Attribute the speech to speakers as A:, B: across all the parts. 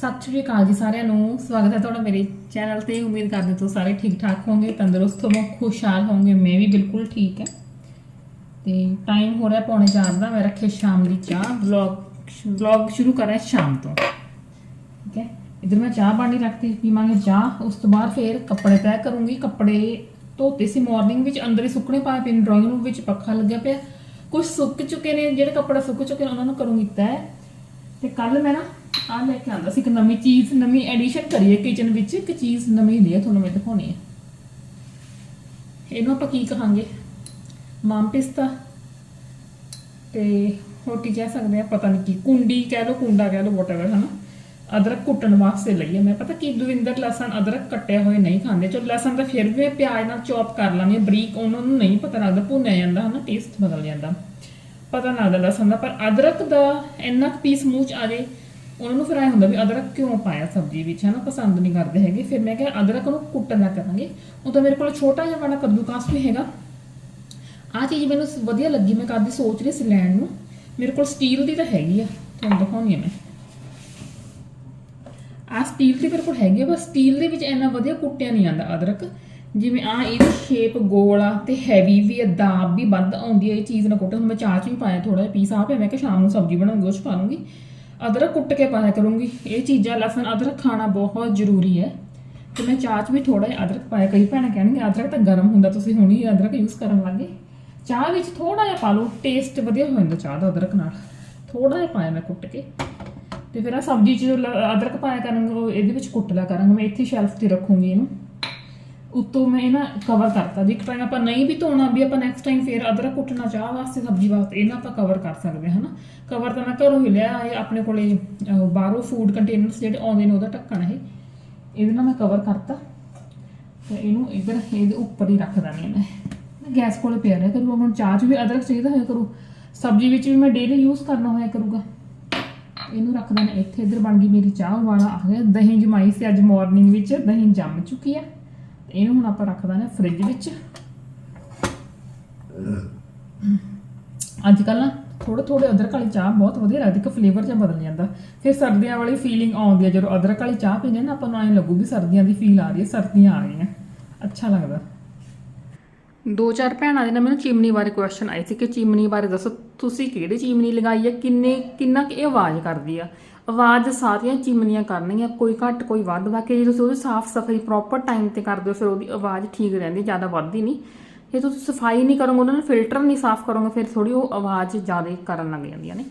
A: ਸਤਿ ਸ਼੍ਰੀ ਅਕਾਲ ਜੀ ਸਾਰਿਆਂ ਨੂੰ। ਸਵਾਗਤ ਹੈ ਤੁਹਾਡਾ ਮੇਰੇ ਚੈਨਲ ਤੇ। ਉਮੀਦ ਕਰਦੇ ਤੁਸੀਂ ਸਾਰੇ ਠੀਕ ਠਾਕ ਹੋਵੋਗੇ, ਤੰਦਰੁਸਤ ਹੋਵੋ ਖੁਸ਼ਹਾਲ ਹੋਵੋਗੇ। ਮੈਂ ਵੀ ਬਿਲਕੁਲ ਠੀਕ ਹੈ। ਤੇ ਟਾਈਮ ਹੋ ਰਿਹਾ ਪੌਣੇ 4 ਦਾ। ਮੈਂ ਰੱਖਿਆ ਸ਼ਾਮ ਦੀ ਚਾਹ। ਵਲੌਗ ਵਲੌਗ ਸ਼ੁਰੂ ਕਰ ਸ਼ਾਮ ਤੋਂ। ਠੀਕ ਹੈ? ਇਧਰ ਮੈਂ ਚਾਹ ਪਾਣੀ ਰੱਖਤੀ, ਪੀਵਾਂਗੇ ਚਾਹ। ਉਸ ਤੋਂ ਬਾਅਦ ਫਿਰ ਕੱਪੜੇ ਤੈਅ ਕਰੂੰਗੀ। ਕੱਪੜੇ ਧੋਤੇ ਸੀ ਮਾਰਨਿੰਗ ਵਿੱਚ। ਅੰਦਰ ਹੀ ਸੁੱਕਣੇ ਪਾਏ ਪਏ ਨੇ। ਡਰਾਇੰਗ ਰੂਮ ਵਿੱਚ ਪੱਖਾ ਲੱਗਿਆ ਪਿਆ। ਕੁਝ ਸੁੱਕ ਚੁੱਕੇ ਨੇ। ਜਿਹੜੇ ਕੱਪੜੇ ਸੁੱਕ ਚੁੱਕੇ ਨੇ, ਉਹਨਾਂ ਨੂੰ ਕਰੂੰਗੀ ਤੈਅ। ਤੇ ਕੱਲ ਮੈਂ ਨਾ ਆ ਲੈ ਕੇ ਆਂਦਾ ਸੀ ਇੱਕ ਨਵੀਂ ਚੀਜ਼, ਨਵੀਂ ਐਡੀਸ਼ਨ ਕਰੀਏ ਕਿਚਨ ਵਿੱਚ, ਇੱਕ ਚੀਜ਼ ਨਵੀਂ ਲਈ ਤੁਹਾਨੂੰ ਮੈਂ ਦਿਖਾਉਣੀ ਹੈ। ਇਹਨੂੰ ਆਪਾਂ ਕੀ ਕਹਾਂਗੇ? ਮਾਮ ਪਿਸਤਾ ਤੇ ਹੋਰ ਕੀ ਕਹਿ ਸਕਦੇ ਆ ਪਤਾ ਨਹੀਂ ਕੀ, ਕੁੰਡੀ ਕਹਿ ਲਓ, ਕੁੰਡਾ ਕਹਿ ਲਓ, whatever, ਹਨਾ? ਅਦਰਕ ਕੁੱਟਣ ਵਾਸਤੇ ਲਈ ਹੈ। ਮੈਂ ਪਤਾ ਕੀ, ਦਵਿੰਦਰ ਲਸਣ ਅਦਰਕ ਕੱਟਿਆ ਹੋਏ ਨਹੀਂ ਖਾਂਦੇ। ਚਲੋ, ਲਸਣ ਤਾਂ ਫਿਰ ਵੀ ਪਿਆਜ਼ ਨਾਲ ਚੌਪ ਕਰ ਲਾਂਗੇ, ਬਰੀਕ ਉਹਨਾਂ ਨੂੰ ਨਹੀਂ ਪਤਾ ਲੱਗਦਾ, ਭੁੰਨਿਆ ਜਾਂਦਾ, ਹਨਾ? ਟੇਸਟ ਬਦਲ ਜਾਂਦਾ। ਪਤਾ ਨਾ ਲੱਗਦਾ ਲਸਣ ਦਾ, ਪਰ ਅਦਰਕ ਦਾ ਇੰਨਾ ਪੀਸ ਮੂੰਹ ਚ ਆ ਜੇ ਉਹਨਾਂ ਨੂੰ ਫਿਰ ਐ ਹੁੰਦਾ ਵੀ ਅਦਰਕ ਕਿਉਂ ਪਾਇਆ ਸਬਜ਼ੀ ਵਿੱਚ? ਹਨਾ, ਪਸੰਦ ਨਹੀਂ ਕਰਦੇ ਹੈਗੇ। ਫਿਰ ਮੈਂ ਕਿਹਾ, ਅਦਰਕ ਨੂੰ ਕੁੱਟਣਾ ਕਰਾਂਗੇ। ਉਹ ਤਾਂ ਮੇਰੇ ਕੋਲ ਛੋਟਾ ਜਿਹਾ ਵਾਲਾ ਕੱਦੂਕਾਸ ਵੀ ਹੈਗਾ। ਆ ਚੀਜ਼ ਮੈਨੂੰ ਵਧੀਆ ਲੱਗੀ। ਮੈਂ ਕਦੀ ਸੋਚ ਰਹੀ ਸੀ ਲੈਣ ਨੂੰ। ਮੇਰੇ ਕੋਲ ਸਟੀਲ ਦੀ ਤਾਂ ਹੈਗੀ ਆ। ਤੁਹਾਨੂੰ ਦਿਖਾਉਣੀ ਆ ਮੈਂ। ਆ ਸਟੀਲ ਦੀ ਮੇਰੇ ਕੋਲ ਹੈਗੀ ਆ, ਬਸ ਸਟੀਲ ਦੇ ਵਿੱਚ ਇੰਨਾ ਵਧੀਆ ਕੁੱਟਿਆ ਨਹੀਂ ਜਾਂਦਾ ਅਦਰਕ। ਜਿਵੇਂ ਆ ਇਹਦੀ ਸ਼ੇਪ ਗੋਲ ਆ ਤੇ ਹੈਵੀ ਵੀ ਆ, ਦਾਬ ਵੀ ਵੱਧ ਆਉਂਦੀ ਹੈ ਇਹ ਚੀਜ਼ ਨਾ ਕੁੱਟ। ਹੁਣ ਮੈਂ ਚਾਹ ਚ ਵੀ ਪਾਇਆ ਥੋੜਾ ਜਿਹਾ ਪੀਸ। ਆ ਪਿਆ, ਮੈਂ ਕਿ ਸ਼ਾਮ ਨੂੰ ਸਬਜ਼ੀ ਬਣਾਉਂਗੀ ਉਸ ਪਾ ਲੂੰਗੀ। ਅਦਰਕ ਕੁੱਟ ਕੇ ਪਾਇਆ ਕਰੂੰਗੀ। ਇਹ ਚੀਜ਼ਾਂ ਲਸਣ ਅਦਰਕ ਖਾਣਾ ਬਹੁਤ ਜ਼ਰੂਰੀ ਹੈ। ਤੇ ਮੈਂ ਚਾਹ 'ਚ ਵੀ ਥੋੜਾ ਜਿਹਾ ਅਦਰਕ ਪਾਇਆ, ਕਈ ਭੈਣਾਂ ਕਹਿਣਗੇ ਅਦਰਕ ਤਾਂ ਗਰਮ ਹੁੰਦਾ, ਤੁਸੀਂ ਹੁਣੀ ਅਦਰਕ ਯੂਜ਼ ਕਰਨ ਲੱਗੇ ਚਾਹ ਵਿੱਚ ਥੋੜਾ ਜਿਹਾ ਪਾ ਲਓ ਟੇਸਟ ਵਧੀਆ ਹੋ ਜਾਂਦਾ ਚਾਹ ਦਾ ਅਦਰਕ ਨਾਲ। ਥੋੜਾ ਜਿਹਾ ਪਾਇਆ ਮੈਂ ਕੁੱਟ ਕੇ। ਤੇ ਫਿਰ ਆ ਸਬਜ਼ੀ 'ਚ ਜੋ ਲ- ਅਦਰਕ ਪਾਇਆ ਕਰਾਂਗੇ, ਉਹ ਇਹਦੇ ਵਿੱਚ ਕੁੱਟ ਲਿਆ ਕਰਾਂਗੇ। ਮੈਂ ਇੱਥੇ ਸ਼ੈਲਫ ਤੇ ਰੱਖੂੰਗੀ ਇਹਨੂੰ। ਉੱਤੋਂ ਮੈਂ ਇਹ ਨਾ ਕਵਰ ਕਰਤਾ ਜੀ ਇੱਕ ਟਾਈਮ ਆਪਾਂ ਨਹੀਂ ਵੀ ਧੋਣਾ, ਵੀ ਆਪਾਂ ਨੈਕਸਟ ਟਾਈਮ ਫੇਰ ਅਦਰਕ ਕੁੱਟਣਾ, ਚਾਹ ਵਾਸਤੇ, ਸਬਜ਼ੀ ਵਾਸਤੇ ਇਹਨਾਂ ਆਪਾਂ ਕਵਰ ਕਰ ਸਕਦੇ ਹਾਂ, ਹਨਾ? ਕਵਰ ਤਾਂ ਮੈਂ ਘਰੋਂ ਹੀ ਲਿਆ, ਇਹ ਆਪਣੇ ਕੋਲੇ ਬਾਹਰੋਂ ਫੂਡ ਕੰਟੇਨਰਸ ਜਿਹੜੇ ਆਉਂਦੇ ਨੇ ਉਹਦਾ ਢੱਕਣ ਇਹ, ਇਹਦੇ ਨਾਲ ਮੈਂ ਕਵਰ ਕਰਤਾ। ਤੇ ਇਹਨੂੰ ਇੱਧਰ, ਇਹਦੇ ਉੱਪਰ ਹੀ ਰੱਖ ਦਾਂਗੇ ਮੈਂ। ਗੈਸ ਕੋਲੇ ਪਿਆ ਰਿਹਾ ਕਰੂ ਹੁਣ ਚਾਹ 'ਚ ਵੀ ਅਦਰਕ ਚਾਹੀਦਾ ਹੋਇਆ ਕਰੂ। ਸਬਜ਼ੀ ਵਿੱਚ ਵੀ ਮੈਂ ਡੇਲੀ ਯੂਜ਼ ਕਰਨਾ ਹੋਇਆ ਕਰੂਗਾ। ਇਹਨੂੰ ਰੱਖ ਦੇਣਾ ਇੱਥੇ, ਇੱਧਰ ਬਣ ਗਈ ਮੇਰੀ ਚਾਹ ਵਾਲਾ ਆ ਗਿਆ। ਦਹੀਂ ਜਮਾਈ ਸੀ ਅੱਜ ਮਾਰਨਿੰਗ ਵਿੱਚ, ਦਹੀਂ ਜੰਮ ਚੁੱਕੀ ਹੈ ਇਹਨੂੰ ਹੁਣ ਆਪਾਂ ਰੱਖ ਦਾਂਗੇ ਫ੍ਰਿਜ ਵਿੱਚ। ਅੱਜ ਕੱਲ ਨਾ ਥੋੜੇ ਥੋੜੇ ਅਦਰਕ ਵਾਲੀ ਚਾਹ ਬਹੁਤ ਵਧੀਆ ਲੱਗਦੀ ਕਿ ਫਲੇਵਰ ਜਿਹਾ ਬਦਲ ਜਾਂਦਾ। ਫਿਰ ਸਰਦੀਆਂ ਵਾਲੀ ਫੀਲਿੰਗ ਆਉਂਦੀ ਹੈ, ਜਦੋਂ ਅਦਰਕ ਵਾਲੀ ਚਾਹ ਪੀਂਦੇ ਨਾ, ਆਪਾਂ ਨੂੰ ਐਂ ਲੱਗੂ ਵੀ ਸਰਦੀਆਂ ਦੀ ਫੀਲ ਆ ਰਹੀ ਹੈ, ਸਰਦੀਆਂ ਆ ਰਹੀਆਂ। ਅੱਛਾ ਲੱਗਦਾ। ਦੋ ਚਾਰ ਭੈਣਾਂ ਦੇ ਨਾਲ ਮੈਨੂੰ ਚਿਮਨੀ ਬਾਰੇ ਕੁਐਸਚਨ ਆਏ ਸੀ ਕਿ ਚਿਮਨੀ ਬਾਰੇ ਦੱਸੋ, ਤੁਸੀਂ ਕਿਹੜੀ ਚਿਮਨੀ ਲਗਾਈ ਹੈ? ਕਿੰਨੇ, ਕਿੰਨਾ ਕੁ ਇਹ ਆਵਾਜ਼ ਕਰਦੀ ਆ? ਆਵਾਜ਼ ਸਾਰੀਆਂ ਚਿਮਨੀਆਂ ਕਰਨਗੀਆਂ, ਕੋਈ ਘੱਟ, ਕੋਈ ਵੱਧ। ਬਾਕੀ ਜੇ ਤੁਸੀਂ ਉਹਦੀ ਸਾਫ਼ ਸਫ਼ਾਈ ਪ੍ਰੋਪਰ ਟਾਈਮ ਤੇ ਕਰਦੇ ਹੋ ਫਿਰ ਉਹਦੀ ਆਵਾਜ਼ ਠੀਕ ਰਹਿੰਦੀ, ਜ਼ਿਆਦਾ ਵੱਧਦੀ ਨਹੀਂ। ਜੇ ਤੁਸੀਂ ਸਫ਼ਾਈ ਨਹੀਂ ਕਰੋਗੇ, ਉਹਨਾਂ ਨੂੰ ਫਿਲਟਰ ਨਹੀਂ ਸਾਫ਼ ਕਰੋਗੇ, ਫਿਰ ਥੋੜੀ ਉਹ ਆਵਾਜ਼ ਜ਼ਿਆਦਾ ਕਰਨ ਲੱਗ ਜਾਂਦੀਆਂ ਨੇ।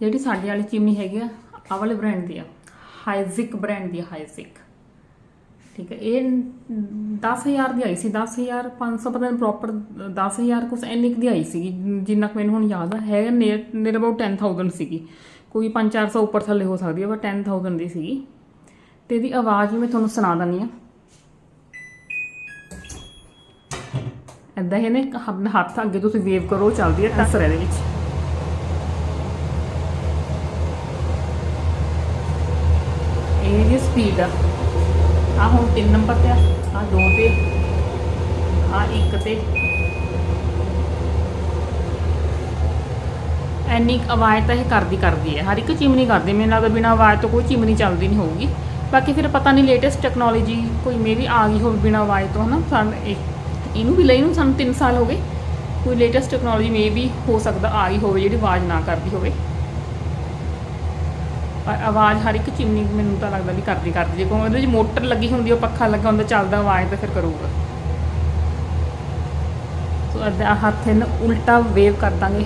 A: ਜਿਹੜੀ ਸਾਡੇ ਵਾਲੀ ਚਿਮਨੀ ਹੈਗੀ ਆ ਆ ਵਾਲੇ ਬ੍ਰਾਂਡ ਦੀ ਆ ਹਾਈਜ਼ਿਕ ਬ੍ਰਾਂਡ ਦੀ ਹਾਈਜ਼ਿਕ ਠੀਕ ਹੈ, ਇਹ 10000 ਦੀ ਆਈ ਸੀ 10000 500 ਪਤਾ ਨਹੀਂ ਪ੍ਰੋਪਰ 10000 ਕੁਛ ਇੰਨੀ ਕੁ ਦੀ ਆਈ ਸੀ ਜਿੰਨਾ ਕੁ ਮੈਨੂੰ ਹੁਣ ਯਾਦ ਹੈ ਨੀਅਰ ਅਬਾਊਟ 10000 ਸੀਗੀ। ਕੋਈ 5-400 ਉੱਪਰ ਥੱਲੇ ਹੋ ਸਕਦੀ ਹੈ ਪਰ 10000 ਦੀ ਸੀਗੀ। ਤੇ ਇਹਦੀ ਆਵਾਜ਼ ਵੀ ਮੈਂ ਤੁਹਾਨੂੰ ਸੁਣਾ ਦਿੰਦੀ ਆ। ਏਦਾਂ ਹੀ ਨੇ ਆਪਣਾ ਹੱਥ ਅੱਗੇ ਤੁਸੀਂ ਵੇਵ ਕਰੋ ਚੱਲਦੀ ਹੈ ਟਸਰ ਇਹਦੇ ਵਿੱਚ। ਇਹ ਜੀ ਸਪੀਡ ਆ। ਆ ਹੁਣ 3 ਨੰਬਰ ਤੇ ਆ ਆ 2 ਤੇ ਆ 1 ਤੇ। ਐਨੀ ਕੁ ਆਵਾਜ਼ ਤਾਂ ਇਹ ਕਰਦੀ ਕਰਦੀ ਹੈ। ਹਰ ਇੱਕ ਚਿਮਨੀ ਕਰਦੀ ਮੈਨੂੰ ਲੱਗਦਾ ਬਿਨਾ ਆਵਾਜ਼ ਤੋਂ ਕੋਈ ਚਿਮਨੀ ਚੱਲਦੀ ਨਹੀਂ ਹੋਊਗੀ। ਬਾਕੀ ਫਿਰ ਪਤਾ ਨਹੀਂ ਲੇਟੈਸਟ ਟੈਕਨੋਲੋਜੀ ਕੋਈ ਮੇਰੀ ਆ ਗਈ ਹੋਵੇ ਬਿਨਾ ਆਵਾਜ਼ ਤੋਂ, ਹਨਾ? ਸਾਨੂੰ ਇਹਨੂੰ ਵੀ ਲਈ ਨੂੰ ਸਾਨੂੰ 3 ਸਾਲ ਹੋ ਗਏ। ਕੋਈ ਲੇਟੈਸਟ ਟੈਕਨੋਲੋਜੀ ਮੇ ਵੀ ਹੋ ਸਕਦਾ ਆ ਗਈ ਹੋਵੇ, ਜਿਹੜੀ ਆਵਾਜ਼ ਨਾ ਕਰਦੀ ਹੋਵੇ। ਪਰ ਆਵਾਜ਼ ਹਰ ਇੱਕ ਚਿਮਨੀ ਮੈਨੂੰ ਤਾਂ ਲੱਗਦਾ ਵੀ ਕਰਦੀ ਕਰਦੀ ਜੇ ਕੋਈ ਉਹਦੇ ਵਿੱਚ ਮੋਟਰ ਲੱਗੀ ਹੁੰਦੀ, ਉਹ ਪੱਖਾ ਲੱਗਾ ਹੁੰਦਾ, ਚੱਲਦਾ ਆਵਾਜ਼ ਤਾਂ ਫਿਰ ਕਰੂਗਾ। ਸੋ ਅੱਧਾ ਹੱਥ ਇਹਨੂੰ ਉਲਟਾ ਵੇਵ ਕਰ ਦਾਂਗੇ।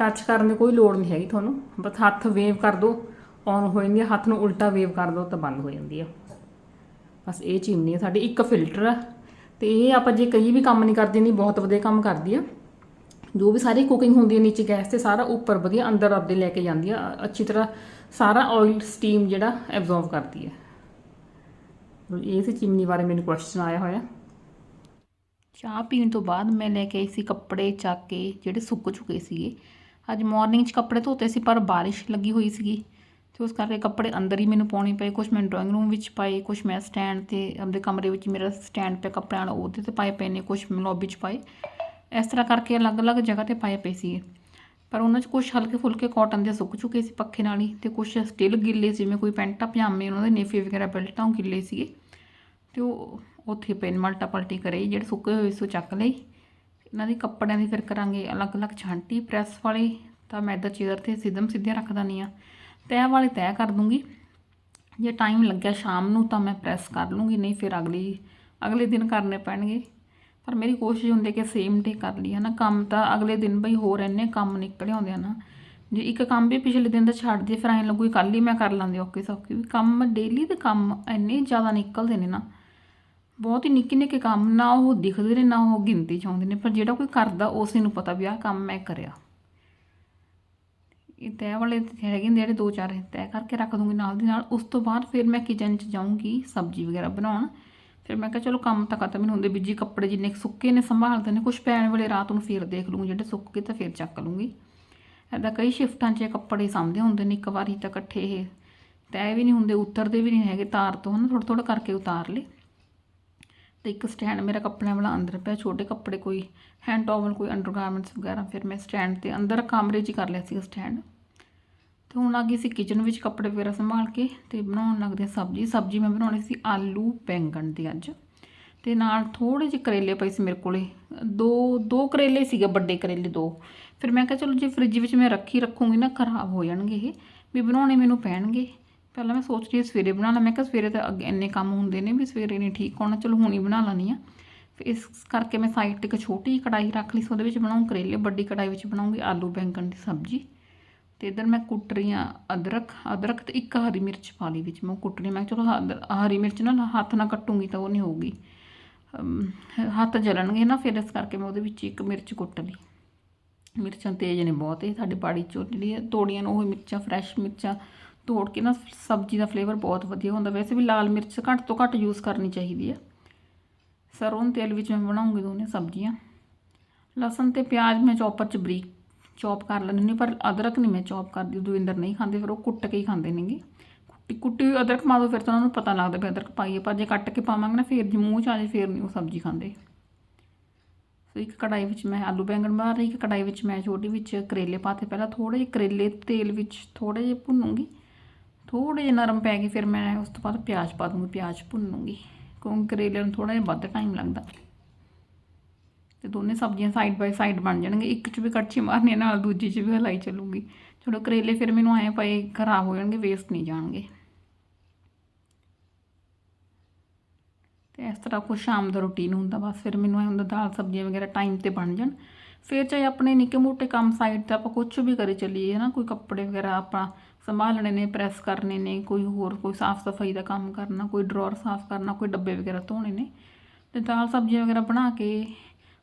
A: ਟੱਚ ਕਰਨ ਦੀ ਕੋਈ ਲੋੜ ਨਹੀਂ ਹੈਗੀ ਤੁਹਾਨੂੰ। ਬਸ ਹੱਥ ਵੇਵ ਕਰ ਦਿਓ ਔਨ ਹੋ ਜਾਂਦੀ ਹੈ, ਹੱਥ ਨੂੰ ਉਲਟਾ ਵੇਵ ਕਰ ਦਿਓ ਤਾਂ ਬੰਦ ਹੋ ਜਾਂਦੀ ਹੈ ਬਸ ਇਹ ਚਿਮਨੀ ਹੈ ਸਾਡੀ, ਇੱਕ ਫਿਲਟਰ ਆ। ਤੇ ਇਹ ਆਪਾਂ ਜੇ ਕਈ ਵੀ ਕੰਮ ਨਹੀਂ ਕਰਦੇ, ਨਹੀਂ, ਬਹੁਤ ਵਧੀਆ ਕੰਮ ਕਰਦੀ ਆ। ਜੋ ਵੀ ਸਾਰੀ ਕੁਕਿੰਗ ਹੁੰਦੀ ਹੈ ਨੀਚੇ ਗੈਸ ਤੇ ਸਾਰਾ ਉੱਪਰ ਵਧੀਆ ਅੰਦਰ ਆਪਦੇ ਲੈ ਕੇ ਜਾਂਦੀ ਆ। ਅੱਛੀ ਤਰ੍ਹਾਂ ਸਾਰਾ ਆਇਲ ਸਟੀਮ ਜਿਹੜਾ ਐਬਜ਼ੌਰਬ ਕਰਦੀ ਹੈ ਇਹ ਸੀ ਚਿਮਨੀ ਬਾਰੇ ਮੈਨੂੰ ਕੁਐਸਚਨ ਆਇਆ ਹੋਇਆ। ਚਾਹ ਪੀਣ ਤੋਂ ਬਾਅਦ ਮੈਂ ਲੈ ਕੇ ਆਈ ਸੀ ਕੱਪੜੇ ਚੱਕ ਕੇ, ਜਿਹੜੇ ਸੁੱਕ ਚੁੱਕੇ ਸੀਗੇ। ਅੱਜ ਮਾਰਨਿੰਗ 'ਚ ਕੱਪੜੇ ਧੋਤੇ ਸੀ, ਪਰ ਬਾਰਿਸ਼ ਲੱਗੀ ਹੋਈ ਸੀਗੀ ਤੇ ਉਸ ਕਰਕੇ ਕੱਪੜੇ ਅੰਦਰ ਹੀ ਮੈਨੂੰ ਪਾਉਣੇ ਪਏ। ਕੁਝ ਮੈਂ ਡਰਾਇੰਗ ਰੂਮ ਵਿੱਚ ਪਾਏ ਕੁਝ ਮੈਂ ਸਟੈਂਡ ਤੇ ਆਪਣੇ ਕਮਰੇ ਵਿੱਚ ਮੇਰਾ ਸਟੈਂਡ ਪਿਆ ਕੱਪੜਿਆਂ ਵਾਲਾ ਉਹਦੇ ਤੇ ਪਾਏ ਪਏ ਨੇ ਕੁਝ ਮੈਂ ਲੌਬੀ 'ਚ ਪਾਏ। ਇਸ ਤਰ੍ਹਾਂ ਕਰਕੇ ਅਲੱਗ-ਅਲੱਗ ਜਗ੍ਹਾ ਤੇ ਪਾਏ ਪਏ ਸੀਗੇ। ਪਰ ਉਹਨਾਂ 'ਚ ਕੁਝ ਹਲਕੇ ਫੁਲਕੇ ਕਾਟਨ ਦੇ ਸੁੱਕ ਚੁੱਕੇ ਸੀ ਪੱਖੇ ਨਾਲ ਹੀ ਤੇ ਕੁਝ ਸਟਿਲ ਗਿੱਲੇ ਸੀ ਜਿਵੇਂ ਕੋਈ ਪੈਂਟਾਂ ਪਜਾਮੇ ਉਹਨਾਂ ਦੇ ਨੇਫੇ ਵਗੈਰਾ ਬੈਲਟਾਂ ਉਹ ਗਿੱਲੇ ਸੀਗੇ। ਤੇ ਉਹ ਉੱਥੇ ਪੈਨ ਮਲਟਾ ਪਲਟੀ ਕਰੇ, ਜਿਹੜੇ ਸੁੱਕੇ ਹੋਏ ਸੀ ਉਹ ਚੱਕ ਲਈ ਇਹਨਾਂ ਦੀ ਕੱਪੜਿਆਂ ਦੀ ਫਿਰ ਕਰਾਂਗੇ ਅਲੱਗ-ਅਲੱਗ ਛਾਂਟੀ, ਪ੍ਰੈਸ ਵਾਲੇ, ਤਾਂ ਮੈਂ ਇੱਦਾਂ ਚੇਅਰ ਤੇ ਸਿੱਧਮ ਸਿੱਧੇ ਰੱਖ ਦਿੰਦੀ ਆ ਤੈਅ ਵਾਲੇ ਤੈਅ ਕਰ ਦੂੰਗੀ। ਜੇ ਟਾਈਮ ਲੱਗਿਆ ਸ਼ਾਮ ਨੂੰ ਤਾਂ ਮੈਂ ਪ੍ਰੈਸ ਕਰ ਲੂੰਗੀ, ਨਹੀਂ ਫਿਰ ਅਗਲੀ, ਅਗਲੇ ਦਿਨ ਕਰਨੇ ਪੈਣਗੇ। ਪਰ ਮੇਰੀ ਕੋਸ਼ਿਸ਼ ਹੁੰਦੀ ਕਿ ਸੇਮ ਡੇ ਕਰ ਲਈ ਹਨਾ। ਕੰਮ ਤਾਂ ਅਗਲੇ ਦਿਨ ਬਈ ਹੋਰ ਇੰਨੇ ਕੰਮ ਨਿਕਲੇ ਆਉਂਦੇ ਆ ਨਾ। ਜੇ ਇੱਕ ਕੰਮ ਵੀ ਪਿਛਲੇ ਦਿਨ ਦਾ ਛੱਡ ਦੇ ਫਿਰ ਐਂ ਲੱਗੂ ਕਿ ਕੱਲ ਹੀ ਮੈਂ ਕਰ ਲਾਂਦੀ ਓਕੇ ਸੌਕੇ ਵੀ ਕੰਮ ਡੇਲੀ ਦੇ ਕੰਮ ਇੰਨੇ ਜ਼ਿਆਦਾ ਨਿਕਲਦੇ ਨੇ ਨਾ। ਬਹੁਤ ਹੀ ਨਿੱਕੇ ਨਿੱਕੇ ਕੰਮ, ਨਾ ਉਹ ਦਿਖਦੇ ਨੇ, ਨਾ ਉਹ ਗਿਣਤੀ ਚ ਆਉਂਦੇ ਨੇ, ਪਰ ਜਿਹੜਾ ਕੋਈ ਕਰਦਾ ਉਸੇ ਨੂੰ ਪਤਾ ਵੀ ਆਹ ਕੰਮ ਮੈਂ ਕਰਿਆ। ਇਹ ਤੈਅ ਵਾਲੇ ਹੈਗੇ ਨੇ, ਜਿਹੜੇ ਦੋ ਚਾਰ ਤੈਅ ਕਰਕੇ ਰੱਖ ਦੂੰਗੀ ਨਾਲ ਦੀ ਨਾਲ। ਉਸ ਤੋਂ ਬਾਅਦ ਫਿਰ ਮੈਂ ਕਿਚਨ 'ਚ ਜਾਊਂਗੀ, ਸਬਜ਼ੀ ਵਗੈਰਾ ਬਣਾਉਣ। ਫਿਰ ਮੈਂ ਕਿਹਾ, ਚਲੋ ਕੰਮ ਤਾਂ ਖਤਮ ਹੀ ਨਹੀਂ ਹੁੰਦੇ ਬੀਜੀ ਕੱਪੜੇ ਜਿੰਨੇ ਕੁ ਸੁੱਕੇ ਨੇ, ਸੰਭਾਲਦੇ ਨੇ ਕੁਝ ਪੈਣ ਵੇਲੇ ਰਾਤ ਨੂੰ ਫਿਰ ਦੇਖ ਲੂੰਗੀ, ਜਿਹੜੇ ਸੁੱਕ ਗਏ ਤਾਂ ਫਿਰ ਚੱਕ ਲੂੰਗੀ। ਐਦਾਂ ਕਈ ਸ਼ਿਫਟਾਂ 'ਚ ਕੱਪੜੇ ਸਾਂਭਦੇ ਹੁੰਦੇ ਨੇ, ਇੱਕ ਵਾਰੀ ਤਾਂ ਇਕੱਠੇ ਇਹ ਤੈਅ ਵੀ ਨਹੀਂ ਹੁੰਦੇ, ਉਤਰਦੇ ਵੀ ਨਹੀਂ ਹੈਗੇ, ਤਾਰ ਤੋਂ ਹਨਾ ਥੋੜਾ ਥੋੜਾ ਕਰਕੇ ਉਤਾਰ ਲਏ। ਤੇ ਇੱਕ ਸਟੈਂਡ ਮੇਰਾ ਕੱਪੜਿਆਂ ਵਾਲਾ ਅੰਦਰ ਪਿਆ, ਛੋਟੇ ਕੱਪੜੇ ਕੋਈ ਹੈਂਡ ਟਾਵਲ ਕੋਈ ਅੰਡਰਗਾਰਮੈਂਟਸ ਵਗੈਰਾ, ਫਿਰ ਮੈਂ ਸਟੈਂਡ ਤੇ ਅੰਦਰ ਕਮਰੇ 'ਚ ਹੀ ਕਰ ਲਿਆ ਸੀ ਸਟੈਂਡ ਤੇ ਹੁਣ ਆ ਗਈ ਸੀ ਕਿਚਨ ਵਿੱਚ ਕੱਪੜੇ ਵਗੈਰਾ ਸੰਭਾਲ ਕੇ ਤੇ ਬਣਾਉਣ ਲੱਗਦੇ ਸਬਜ਼ੀ। ਸਬਜ਼ੀ ਮੈਂ ਬਣਾਉਣੀ ਸੀ ਆਲੂ ਬੈਂਗਣ ਦੀ ਅੱਜ। ਤੇ ਨਾਲ ਥੋੜੇ ਜਿਹੇ ਕਰੇਲੇ ਪਏ ਸੀ ਮੇਰੇ ਕੋਲੇ। ਦੋ ਦੋ ਕਰੇਲੇ ਸੀਗੇ, ਵੱਡੇ ਕਰੇਲੇ ਦੋ। ਫਿਰ ਮੈਂ ਕਿਹਾ ਚਲੋ ਜੇ ਫ੍ਰਿਜ ਵਿੱਚ ਮੈਂ ਰੱਖੀ ਰੱਖੂੰਗੀ ਨਾ, ਖਰਾਬ ਹੋ ਜਾਣਗੇ ਇਹ। ਵੀ ਬਣਾਉਣੇ ਮੈਨੂੰ ਪੈਣਗੇ। ਪਹਿਲਾਂ ਮੈਂ ਸੋਚ ਰਹੀ ਸੀ ਸਵੇਰੇ ਬਣਾ ਲਾਂ। ਮੈਂ ਕਿਹਾ ਸਵੇਰੇ ਤਾਂ ਅੱਗੇ ਇੰਨੇ ਕੰਮ ਹੁੰਦੇ ਨੇ ਵੀ ਸਵੇਰੇ ਨਹੀਂ ਠੀਕ ਹੋਣਾ। ਚਲੋ ਹੁਣੀ ਬਣਾ ਲੈਣੀ ਆ ਫਿਰ ਇਸ ਕਰਕੇ ਮੈਂ ਸਾਈਡ ਤੇ ਇੱਕ ਛੋਟੀ ਜਿਹੀ ਕੜਾਈ ਰੱਖ ਲਈ ਸੀ। ਉਹਦੇ ਵਿੱਚ ਬਣਾਉਂ ਕਰੇਲੇ, ਵੱਡੀ ਕੜਾਈ ਵਿੱਚ ਬਣਾਉਂਗੀ ਆਲੂ, ਬੈਂਗਣ ਦੀ ਸਬਜ਼ੀ। ਤੇ ਇਧਰ ਮੈਂ ਕੁੱਟ ਰਹੀ ਹਾਂ ਅਦਰਕ। ਅਦਰਕ ਤੇ ਇੱਕ ਹਰੀ ਮਿਰਚ ਪਾ ਲਈ ਵਿੱਚ। ਮੈਂ ਕੁੱਟ ਰਹੀ ਮੈਂ ਕਿਹਾ ਚਲੋ ਅਦਰ- ਹਰੀ ਮਿਰਚ ਨਾ ਹੱਥ ਨਾਲ ਕੱਟੂੰਗੀ ਤਾਂ ਉਹ ਨਹੀਂ ਹੋਊਗੀ। ਹੱਥ ਜਲਣਗੇ ਨਾ ਫਿਰ ਇਸ ਕਰਕੇ ਮੈਂ ਉਹਦੇ ਵਿੱਚ ਇੱਕ ਮਿਰਚ ਕੁੱਟ ਲਈ। ਮਿਰਚਾਂ ਤੇਜ਼ ਨੇ ਬਹੁਤ। ਇਹ ਸਾਡੇ ਬਾੜੀ ਚੋਂ ਜਿਹੜੀਆਂ ਤੋੜੀਆਂ ਨੇ ਉਹ ਮਿਰਚਾਂ ਫਰੈਸ਼ ਮਿਰਚਾਂ ਤੋੜ ਕੇ ਨਾ ਸਬਜ਼ੀ ਦਾ ਫਲੇਵਰ ਬਹੁਤ ਵਧੀਆ ਹੁੰਦਾ। ਵੈਸੇ ਵੀ ਲਾਲ ਮਿਰਚ ਘੱਟ ਤੋਂ ਘੱਟ ਯੂਜ਼ ਕਰਨੀ ਚਾਹੀਦੀ ਹੈ ਸਰੋਂ ਤੇਲ ਵਿੱਚ ਮੈਂ ਬਣਾਉਂਗੀ ਦੋਨੇ ਸਬਜ਼ੀਆਂ। ਲਸਣ ਤੇ ਪਿਆਜ਼ ਮੈਂ ਚੌਪਰ 'ਚ ਬਰੀਕ ਚੌਪ ਕਰ ਲੈਂਦੀ ਹੁੰਦੀ, ਪਰ ਅਦਰਕ ਨਹੀਂ ਮੈਂ ਚੌਪ ਕਰਦੀ ਦਵਿੰਦਰ ਨਹੀਂ ਖਾਂਦੇ, ਫਿਰ ਉਹ ਕੁੱਟ ਕੇ ਹੀ ਖਾਂਦੇ ਨੇਗੇ। ਕੁੱਟੀ ਕੁੱਟੀ ਹੋਈ ਅਦਰਕ ਪਾ ਦਿਓ ਫਿਰ ਤਾਂ ਉਹਨਾਂ ਨੂੰ ਪਤਾ ਲੱਗਦਾ ਵੀ ਅਦਰਕ ਪਾਈਏ ਪਰ ਜੇ ਕੱਟ ਕੇ ਪਾਵਾਂਗੇ ਨਾ, ਫਿਰ ਜੇ ਮੂੰਹ 'ਚ ਆ ਜੇ ਫਿਰ ਨਹੀਂ ਉਹ ਸਬਜ਼ੀ ਖਾਂਦੇ। ਸੋ ਇੱਕ ਕੜਾਈ ਵਿੱਚ ਮੈਂ ਆਲੂ ਬੈਂਗਣ ਬਣਾ ਰਹੀ, ਇੱਕ ਕੜਾਈ ਵਿੱਚ ਮੈਂ ਛੋਟੀ ਵਿੱਚ ਕਰੇਲੇ ਪਾਤੇ ਪਹਿਲਾਂ ਥੋੜੇ ਜਿਹੇ ਕਰੇਲੇ ਤੇਲ ਵਿੱਚ ਥੋੜੇ ਜਿਹੇ ਭੁੰਨੂੰਗੀ। ਥੋੜੇ ਜਿਹੇ ਨਰਮ ਪੈ ਗਏ, ਫਿਰ ਮੈਂ ਉਸ ਤੋਂ ਬਾਅਦ ਪਿਆਜ਼ ਪਾ ਦੂੰਗੀ, ਪਿਆਜ਼ ਭੁੰਨੂੰਗੀ। ਕਿਉਂਕਿ ਕਰੇਲੇ ਨੂੰ ਥੋੜਾ ਜਿਹਾ ਵੱਧ ਟਾਈਮ ਲੱਗਦਾ। ਤੇ ਦੋਨੇ ਸਬਜ਼ੀਆਂ ਸਾਈਡ ਬਾਈ ਸਾਈਡ ਬਣ ਜਾਣਗੇ, ਇੱਕ 'ਚ ਵੀ ਕੜਛੀ ਮਾਰਨੀ ਨਾਲ ਦੂਜੀ 'ਚ ਵੀ ਹਲਾਈ ਚੱਲੂਗੀ। ਚਲੋ ਕਰੇਲੇ ਫਿਰ ਮੈਨੂੰ ਐਂ ਪਏ ਖਰਾਬ ਹੋ ਜਾਣਗੇ ਵੇਸਟ ਨਹੀਂ ਜਾਣਗੇ। ਤੇ ਇਸ ਤਰ੍ਹਾਂ ਕੁਛ ਸ਼ਾਮ ਦਾ ਰੁਟੀਨ ਹੁੰਦਾ, ਬਸ ਫਿਰ ਮੈਨੂੰ ਐ ਹੁੰਦਾ ਦਾਲ ਸਬਜ਼ੀਆਂ ਵਗੈਰਾ ਟਾਈਮ ਤੇ ਬਣ ਜਾਣ। ਫਿਰ ਚਾਹੇ ਆਪਣੇ ਨਿੱਕੇ ਮੋਟੇ ਕੰਮ ਸਾਈਡ ਤੇ ਆਪਾਂ ਕੁਝ ਵੀ ਕਰੇ ਚੱਲੀਏ ਨਾ ਕੋਈ ਕੱਪੜੇ ਵਗੈਰਾ ਆਪਾਂ ਸੰਭਾਲਣੇ ਨੇ ਪ੍ਰੈਸ ਕਰਨੇ ਨੇ, ਕੋਈ ਹੋਰ, ਕੋਈ ਸਾਫ਼ ਸਫ਼ਾਈ ਦਾ ਕੰਮ ਕਰਨਾ, ਕੋਈ ਡਰਾਅਰ ਸਾਫ਼ ਕਰਨਾ, ਕੋਈ ਡੱਬੇ ਵਗੈਰਾ ਧੋਣੇ ਨੇ, ਤੇ ਦਾਲ ਸਬਜ਼ੀਆਂ ਵਗੈਰਾ ਬਣਾ ਕੇ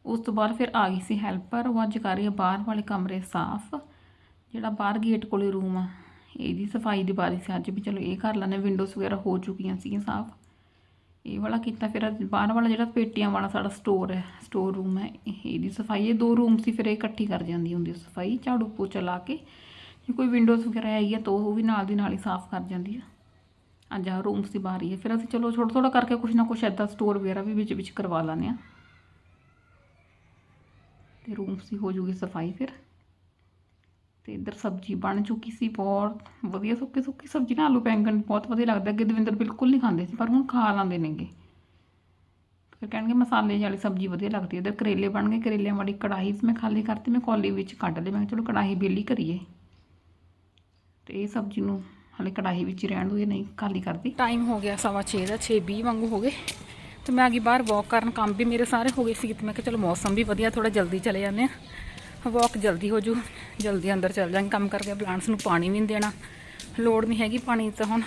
A: ਉਸ ਤੋਂ ਬਾਅਦ ਫਿਰ ਆ ਗਈ ਸੀ ਹੈਲਪਰ ਉਹ ਅੱਜ ਕਰ ਰਹੀ ਹੈ ਬਾਹਰ ਵਾਲੇ ਕਮਰੇ ਸਾਫ਼, ਜਿਹੜਾ ਬਾਹਰ ਗੇਟ ਕੋਲੇ ਰੂਮ ਆ, ਇਹਦੀ ਸਫ਼ਾਈ ਦੀ ਵਾਰੀ ਸੀ ਅੱਜ ਵੀ ਚਲੋ ਇਹ ਕਰ ਲੈਣੇ ਵਿੰਡੋਜ਼ ਵਗੈਰਾ ਹੋ ਚੁੱਕੀਆਂ ਸੀਗੀਆਂ ਸਾਫ਼। ਇਹ ਵਾਲਾ ਕੀਤਾ, ਫਿਰ ਬਾਹਰ ਵਾਲਾ ਜਿਹੜਾ ਪੇਟੀਆਂ ਵਾਲਾ ਸਾਡਾ ਸਟੋਰ ਹੈ ਸਟੋਰ ਰੂਮ ਹੈ ਇਹਦੀ ਸਫ਼ਾਈ ਇਹ ਦੋ ਰੂਮ ਸੀ, ਫਿਰ ਇਹ ਇਕੱਠੀ ਕਰ ਜਾਂਦੀ ਹੁੰਦੀ ਸਫ਼ਾਈ, ਝਾੜੂ ਪੋਚਾ ਲਾ ਕੇ। ਜੇ ਕੋਈ ਵਿੰਡੋਜ਼ ਵਗੈਰਾ ਹੈਗੀ ਆ, ਤਾਂ ਉਹ ਵੀ ਨਾਲ ਦੀ ਨਾਲ ਹੀ ਸਾਫ਼ ਕਰ ਜਾਂਦੀ ਆ। ਅੱਜ ਆ ਰੂਮਸ ਦੀ ਬਾਰੀ ਹੈ ਫਿਰ ਅਸੀਂ ਚਲੋ ਛੋਟਾ ਥੋੜਾ ਕਰਕੇ ਕੁਛ ਨਾ ਕੁਛ ਐਦਾਂ ਸਟੋਰ ਵਗੈਰਾ ਵੀ ਵਿੱਚ ਵਿੱਚ ਕਰਵਾ ਲੈਂਦੇ ਆ ਤੇ ਰੂਮਸ ਦੀ ਹੋ ਜੂਗੀ ਸਫ਼ਾਈ ਫਿਰ। ਤੇ ਇੱਧਰ ਸਬਜ਼ੀ ਬਣ ਚੁੱਕੀ ਸੀ, ਬਹੁਤ ਵਧੀਆ ਸੁੱਕੀ ਸੁੱਕੀ ਸਬਜ਼ੀ ਨਾ ਆਲੂ ਬੈਂਗਣ ਬਹੁਤ ਵਧੀਆ ਲੱਗਦਾ ਅੱਗੇ ਦਵਿੰਦਰ ਬਿਲਕੁਲ ਨਹੀਂ ਖਾਂਦੇ ਸੀ, ਪਰ ਹੁਣ ਖਾ ਲੈਂਦੇ ਨੇਗੇ। ਫਿਰ ਕਹਿਣਗੇ ਮਸਾਲੇ ਵਾਲੀ ਸਬਜ਼ੀ ਵਧੀਆ ਲੱਗਦੀ ਹੈ, ਇੱਧਰ ਕਰੇਲੇ ਬਣ ਗਏ, ਕਰੇਲਿਆਂ ਵਾਲੀ ਕੜਾਹੀ ਮੈਂ ਖਾਲੀ ਕਰਤੀ, ਮੈਂ ਕੌਲੀ ਵਿੱਚ ਕੱਢ ਲਈ, ਮੈਂ ਕਿਹਾ ਚਲੋ ਕੜਾਹੀ ਬੇਲੀ ਕਰੀਏ। ਤੇ ਇਹ ਸਬਜ਼ੀ ਨੂੰ ਹਲੇ ਕੜਾਹੀ ਵਿੱਚ ਹੀ ਰਹਿਣ ਦੋ, ਇਹ ਨਹੀਂ ਖਾਲੀ ਕਰਦੀ। ਟਾਈਮ ਹੋ ਗਿਆ ਸਵਾ 6 ਦਾ 6:20 ਵਾਂਗੂ ਹੋ ਗਏ। ਤੇ ਮੈਂ ਆ ਗਈ ਬਾਹਰ ਵਾਕ ਕਰਨ, ਕੰਮ ਵੀ ਮੇਰੇ ਸਾਰੇ ਹੋ ਗਏ ਸੀ, ਤੇ ਮੈਂ ਕਿਹਾ ਚਲੋ ਮੌਸਮ ਵੀ ਵਧੀਆ ਥੋੜਾ ਜਲਦੀ ਚਲੇ ਜਾਂਦੇ ਆ ਵਾਕ ਜਲਦੀ ਹੋ ਜੂ। ਜਲਦੀ ਅੰਦਰ ਚੱਲ ਜਾਵਾਂਗੇ ਕੰਮ ਕਰਕੇ ਪਲਾਂਟਸ ਨੂੰ ਪਾਣੀ ਵੀ ਨਹੀਂ ਦੇਣਾ। ਲੋੜ ਨਹੀਂ ਹੈਗੀ ਪਾਣੀ ਤਾਂ ਹੁਣ।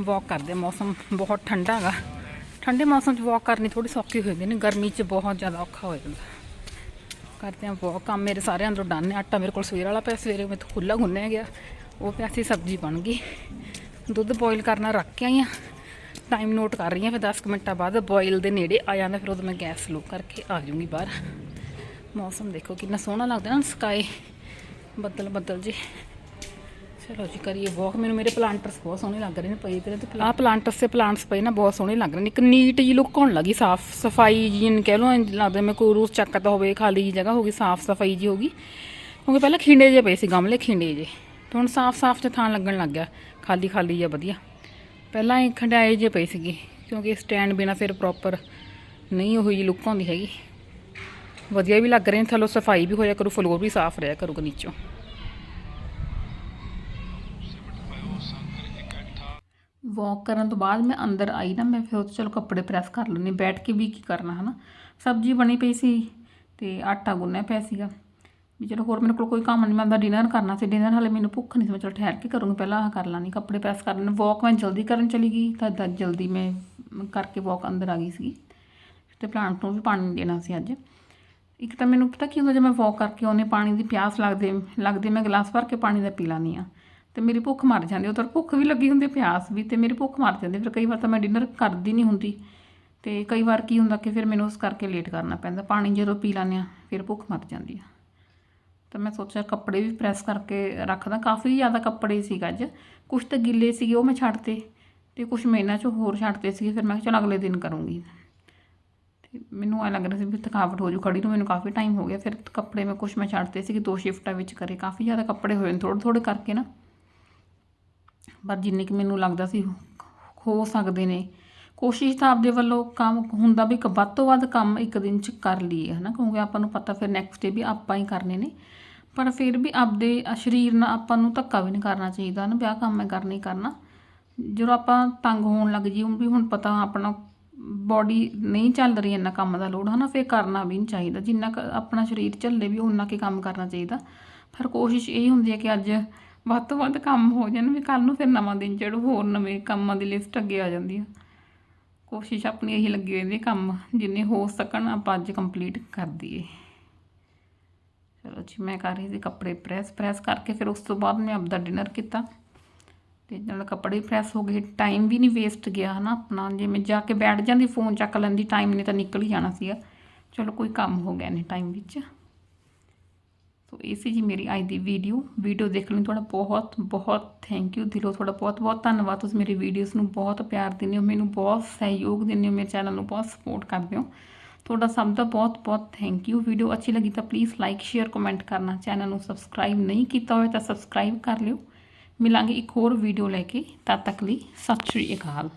A: ਵਾਕ ਕਰਦੇ ਮੌਸਮ। ਬਹੁਤ ਠੰਡਾ ਹੈਗਾ। ਠੰਡੇ ਮੌਸਮ 'ਚ ਵਾਕ ਕਰਨੀ ਥੋੜੀ ਸੌਖੀ ਹੋ ਜਾਂਦੀ ਨੇ। ਗਰਮੀ 'ਚ ਬਹੁਤ ਜ਼ਿਆਦਾ ਔਖਾ ਹੋ ਜਾਂਦਾ। ਕਰਦੇ ਆ ਬਹੁਤ ਕੰਮ ਮੇਰੇ ਸਾਰੇ ਅੰਦਰੋਂ ਡਨ ਆਟਾ ਮੇਰੇ ਕੋਲ ਸਵੇਰ ਵਾਲਾ ਪਿਆ। ਸਵੇਰੇ ਮੈਂ ਖੁੱਲਾ ਗੁੰਨਿਆ ਗਿਆ। ਉਹ ਪਿਆ ਸੀ, ਸਬਜ਼ੀ ਬਣ ਗਈ। ਦੁੱਧ ਬੋਇਲ ਕਰਨਾ ਰੱਖ ਕੇ ਆਈ ਆ। ਟਾਈਮ ਨੋਟ ਕਰ ਰਹੀ ਆ। ਫਿਰ 10 ਕੁ ਮਿੰਟਾਂ ਬਾਅਦ ਬੋਇਲ ਦੇ ਨੇੜੇ ਆ ਜਾਂਦਾ। ਫਿਰ ਉਦੋਂ ਮੈਂ ਗੈਸ ਸਲੋ ਕਰਕੇ ਆ ਜਾਊਂਗੀ ਬਾਹਰ। ਮੌਸਮ ਦੇਖੋ ਕਿੰਨਾ ਸੋਹਣਾ ਲੱਗਦਾ ਨਾ ਸਕਾਈ ਬੱਦਲ ਬੱਦਲ ਜੀ। ਚਲੋ ਜੀ, ਕਰੀਏ ਵਾਕ ਮੈਨੂੰ ਮੇਰੇ ਪਲਾਂਟਰਸ ਬਹੁਤ ਸੋਹਣੇ ਲੱਗ ਰਹੇ ਨੇ ਪਏ ਤੇ ਤੇ ਆਹ ਪਲਾਂਟਰਸ ਤੇ ਪਲਾਂਟਸ ਪਏ ਨਾ, ਬਹੁਤ ਸੋਹਣੇ ਲੱਗ ਰਹੇ ਨੇ। ਇੱਕ ਨੀਟ ਜੀ ਲੁੱਕ ਹੋਣ ਲੱਗੀ, ਸਾਫ਼ ਸਫ਼ਾਈ ਜੀ ਕਹਿ ਲਓ ਇੰਝ ਲੱਗਦਾ ਮੈਂ ਕੋਈ ਰੂਸ ਚੱਕਦਾ ਹੋਵੇ, ਖਾਲੀ ਜਿਹੀ ਜਗ੍ਹਾ ਹੋਗੀ ਸਾਫ਼ ਸਫ਼ਾਈ ਜੀ ਹੋਗੀ ਕਿਉਂਕਿ ਪਹਿਲਾਂ ਖਿੰਡੇ ਜੇ ਪਏ ਸੀ ਗਮਲੇ, ਖਿੰਡੇ ਜੇ ਤੇ ਹੁਣ ਸਾਫ਼-ਸਾਫ਼ ਜਿਹਾ ਥਾਂ ਲੱਗਣ ਲੱਗ ਗਿਆ, ਖਾਲੀ ਖਾਲੀ ਜਿਹਾ ਵਧੀਆ। ਪਹਿਲਾਂ ਇਹ ਖੰਡਾਏ ਜੇ ਪਏ ਸੀਗੇ, ਕਿਉਂਕਿ ਸਟੈਂਡ ਬਿਨਾ ਫਿਰ ਪ੍ਰੋਪਰ ਨਹੀਂ ਉਹ ਜੀ ਲੁੱਕ ਆਉਂਦੀ ਹੈਗੀ। ਵਧੀਆ ਵੀ ਲੱਗ ਰਹੇ ਨੇ, ਥੱਲੋਂ ਸਫ਼ਾਈ ਵੀ ਹੋਇਆ ਕਰੂ, ਫਲੋਰ ਵੀ ਸਾਫ਼ ਰਿਹਾ ਕਰੂਗਾ ਨੀਚੋਂ। ਵਾਕ ਕਰਨ ਤੋਂ ਬਾਅਦ ਮੈਂ ਅੰਦਰ ਆਈ ਨਾ, ਮੈਂ ਫਿਰ ਚਲੋ ਕੱਪੜੇ ਪ੍ਰੈਸ ਕਰ ਲੈਂਦੀ ਬੈਠ ਕੇ ਵੀ ਕੀ ਕਰਨਾ, ਹਨਾ? ਸਬਜ਼ੀ ਬਣੀ ਪਈ ਸੀ ਤੇ ਆਟਾ ਗੁੰਨਿਆ ਪਿਆ ਸੀਗਾ। ਵੀ ਚਲੋ ਹੋਰ ਮੇਰੇ ਕੋਲ ਕੋਈ ਕੰਮ ਨਹੀਂ ਮੈਂ ਤਾਂ ਡਿਨਰ ਕਰਨਾ ਸੀ। ਡਿਨਰ ਹਲੇ ਮੈਨੂੰ ਭੁੱਖ ਨਹੀਂ ਸੀ, ਮੈਂ ਚਲੋ ਠਹਿਰ ਕੇ ਕਰੂੰਗੀ, ਪਹਿਲਾਂ ਆਹ ਕਰ ਲਾਂਗੀ ਕੱਪੜੇ ਪ੍ਰੈਸ ਕਰ ਲੈਣੇ ਵਾਕ ਮੈਂ ਜਲਦੀ ਕਰਨ ਚਲੀ ਗਈ, ਤਾਂ ਤਾਂ ਜਲਦੀ ਮੈਂ ਕਰਕੇ ਵਾਕ ਅੰਦਰ ਆ ਗਈ ਸੀ ਤੇ ਪਲਾਂਟ ਨੂੰ ਵੀ ਪਾਣੀ ਦੇਣਾ ਸੀ ਅੱਜ। ਇੱਕ ਤਾਂ ਮੈਨੂੰ ਪਤਾ ਕੀ ਹੁੰਦਾ ਜੇ ਮੈਂ ਵਾਕ ਕਰਕੇ ਆਉਂਦੀ ਪਾਣੀ ਦੀ ਪਿਆਸ ਲੱਗਦੇ, ਲੱਗਦੀ ਮੈਂ ਗਲਾਸ ਭਰ ਕੇ ਪਾਣੀ ਦਾ ਪੀ ਲਾਨੀ ਆ ਤੇ ਮੇਰੀ ਭੁੱਖ ਮਰ ਜਾਂਦੀ ਉਧਰ ਭੁੱਖ ਵੀ ਲੱਗੀ ਹੁੰਦੀ ਪਿਆਸ ਵੀ, ਤੇ ਮੇਰੀ ਭੁੱਖ ਮਰ ਜਾਂਦੀ ਫਿਰ ਕਈ ਵਾਰ ਤਾਂ ਮੈਂ ਡਿਨਰ ਕਰਦੀ ਨਹੀਂ ਹੁੰਦੀ। ਤੇ ਕਈ ਵਾਰ ਕੀ ਹੁੰਦਾ ਕਿ ਫਿਰ ਮੈਨੂੰ ਉਸ ਕਰਕੇ ਲੇਟ ਕਰਨਾ ਪੈਂਦਾ। ਪਾਣੀ ਜਦੋਂ ਪੀ ਲੈਂਦੇ ਆ ਫਿਰ ਭੁੱਖ ਮਰ ਜਾਂਦੀ ਆ ਤਾਂ ਮੈਂ ਸੋਚਿਆ ਕੱਪੜੇ ਵੀ ਪ੍ਰੈਸ ਕਰਕੇ ਰੱਖਦਾ। ਕਾਫੀ ਜ਼ਿਆਦਾ ਕੱਪੜੇ ਸੀਗਾ ਅੱਜ। ਕੁਝ ਤਾਂ ਗਿੱਲੇ ਸੀਗੇ, ਉਹ ਮੈਂ ਛੱਡਤੇ ਤੇ ਕੁਝ ਮੈਂ ਇਹਨਾਂ 'ਚੋਂ ਹੋਰ ਛੱਡਤੇ ਸੀਗੇ। ਫਿਰ ਮੈਂ ਕਿਹਾ ਚਲ ਅਗਲੇ ਦਿਨ ਕਰੂੰਗੀ। ਤੇ ਮੈਨੂੰ ਐ ਲੱਗ ਰਿਹਾ ਸੀ ਵੀ ਥਕਾਵਟ ਹੋ ਜੂ ਖੜੀ ਨੂੰ, ਮੈਨੂੰ ਕਾਫੀ ਟਾਈਮ ਹੋ ਗਿਆ। ਫਿਰ ਕੱਪੜੇ ਮੈਂ ਕੁਝ ਮੈਂ ਛੱਡਤੇ ਸੀਗੇ, ਦੋ ਸ਼ਿਫਟਾਂ ਵਿੱਚ ਕਰੇ। ਕਾਫੀ ਜ਼ਿਆਦਾ ਕੱਪੜੇ ਹੋਏ ਨੇ ਥੋੜ੍ਹੇ ਥੋੜ੍ਹੇ ਕਰਕੇ ਨਾ। ਪਰ ਜਿੰਨੇ ਕਿ ਮੈਨੂੰ ਲੱਗਦਾ ਸੀ, ਹੋ ਸਕਦੇ ਨੇ। ਕੋਸ਼ਿਸ਼ ਤਾਂ ਆਪਦੇ ਵੱਲੋਂ ਕੰਮ ਹੁੰਦਾ ਵੀ ਇੱਕ ਵੱਧ ਤੋਂ ਵੱਧ ਕੰਮ ਇੱਕ ਦਿਨ ਚ ਕਰ ਲਈਏ, ਹਨਾ? ਕਿਉਂਕਿ ਆਪਾਂ ਨੂੰ ਪਤਾ ਫਿਰ ਨੈਕਸਟ ਡੇ ਵੀ ਆਪਾਂ ਹੀ ਕਰਨੇ ਨੇ। ਪਰ ਫਿਰ ਵੀ ਆਪਦੇ ਸਰੀਰ ਨਾਲ ਆਪਾਂ ਨੂੰ ਧੱਕਾ ਵੀ ਨਹੀਂ ਕਰਨਾ ਚਾਹੀਦਾ ਨਾ ਵਿਆਹ ਕੰਮ ਮੈਂ ਕਰਨਾ ਹੀ ਕਰਨਾ। ਜਦੋਂ ਆਪਾਂ ਤੰਗ ਹੋਣ ਲੱਗ ਜੀ ਵੀ ਹੁਣ ਪਤਾ ਆਪਣਾ ਬਾਡੀ ਨਹੀਂ ਚੱਲ ਰਹੀ ਇੰਨਾ ਕੰਮ ਦਾ ਲੋਡ ਹਨਾ? ਫਿਰ ਕਰਨਾ ਵੀ ਨਹੀਂ ਚਾਹੀਦਾ। ਜਿੰਨਾ ਕੁ ਆਪਣਾ ਸਰੀਰ ਝੱਲੇ ਵੀ ਉਨਾ ਕੁ ਕੰਮ ਕਰਨਾ ਚਾਹੀਦਾ। ਪਰ ਕੋਸ਼ਿਸ਼ ਇਹ ਹੁੰਦੀ ਹੈ ਕਿ ਅੱਜ ਵੱਧ ਤੋਂ ਵੱਧ ਕੰਮ ਹੋ ਜਾਣ ਵੀ ਕੱਲ ਨੂੰ ਫਿਰ ਨਵਾਂ ਦਿਨ ਚੜ੍ਹ ਹੋਰ ਨਵੇਂ ਕੰਮਾਂ ਦੀ ਲਿਸਟ ਅੱਗੇ ਆ ਜਾਂਦੀ ਆ। ਕੋਸ਼ਿਸ਼ ਆਪਣੀ ਇਹੀ ਲੱਗੀ ਰਹਿੰਦੀ ਹੈ, ਕੰਮ ਜਿੰਨੇ ਹੋ ਸਕਣ ਆਪਾਂ ਅੱਜ ਕੰਪਲੀਟ ਕਰ ਦਈਏ। ਚਲੋ ਜੀ, ਮੈਂ ਕਰ ਰਹੀ ਸੀ ਕੱਪੜੇ ਪ੍ਰੈਸ ਪ੍ਰੈਸ ਕਰਕੇ ਫਿਰ ਉਸ ਤੋਂ ਬਾਅਦ ਮੈਂ ਆਪਦਾ ਡਿਨਰ ਕੀਤਾ। ਤੇ ਨਾਲ ਕੱਪੜੇ ਪ੍ਰੈਸ ਹੋ ਗਏ ਟਾਈਮ ਵੀ ਨਹੀਂ ਵੇਸਟ ਗਿਆ ਹਨਾ ਆਪਣਾ ਜਿਵੇਂ ਜਾ ਕੇ ਬੈਠ ਜਾਂਦੀ ਫੋਨ ਚੱਕ ਲੈਂਦੀ ਟਾਈਮ ਨੇ ਤਾਂ ਨਿਕਲ ਹੀ ਜਾਣਾ ਸੀਗਾ। ਚਲੋ ਕੋਈ ਕੰਮ ਹੋ ਗਿਆ ਨੇ ਟਾਈਮ ਵਿੱਚ। ਸੋ ਇਹ ਸੀ ਜੀ ਮੇਰੀ ਅੱਜ ਦੀ ਵੀਡੀਓ ਵੀਡੀਓ ਦੇਖਣ ਲਈ ਤੁਹਾਡਾ ਬਹੁਤ ਬਹੁਤ ਥੈਂਕ ਯੂ ਦਿਲੋਂ ਤੁਹਾਡਾ ਬਹੁਤ ਬਹੁਤ ਧੰਨਵਾਦ। ਤੁਸੀਂ ਮੇਰੀ ਵੀਡੀਓਜ਼ ਨੂੰ ਬਹੁਤ ਪਿਆਰ ਦਿੰਦੇ ਹੋ, ਮੈਨੂੰ ਬਹੁਤ ਸਹਿਯੋਗ ਦਿੰਦੇ ਹੋ, ਮੇਰੇ ਚੈਨਲ ਨੂੰ ਬਹੁਤ ਸਪੋਰਟ ਕਰਦੇ ਹੋ। ਤੁਹਾਡਾ ਸਭ ਦਾ ਬਹੁਤ ਬਹੁਤ ਥੈਂਕ ਯੂ ਵੀਡੀਓ ਅੱਛੀ ਲੱਗੀ ਤਾਂ ਪਲੀਜ਼ ਲਾਈਕ ਸ਼ੇਅਰ ਕਮੈਂਟ ਕਰਨਾ। ਚੈਨਲ ਨੂੰ ਸਬਸਕ੍ਰਾਈਬ ਨਹੀਂ ਕੀਤਾ ਹੋਇਆ ਤਾਂ ਸਬਸਕ੍ਰਾਈਬ ਕਰ ਲਿਓ। ਮਿਲਾਂਗੇ ਇੱਕ ਹੋਰ ਵੀਡੀਓ ਲੈ ਕੇ ਤਦ ਤੱਕ ਲਈ ਸਤਿ ਸ਼੍ਰੀ ਅਕਾਲ।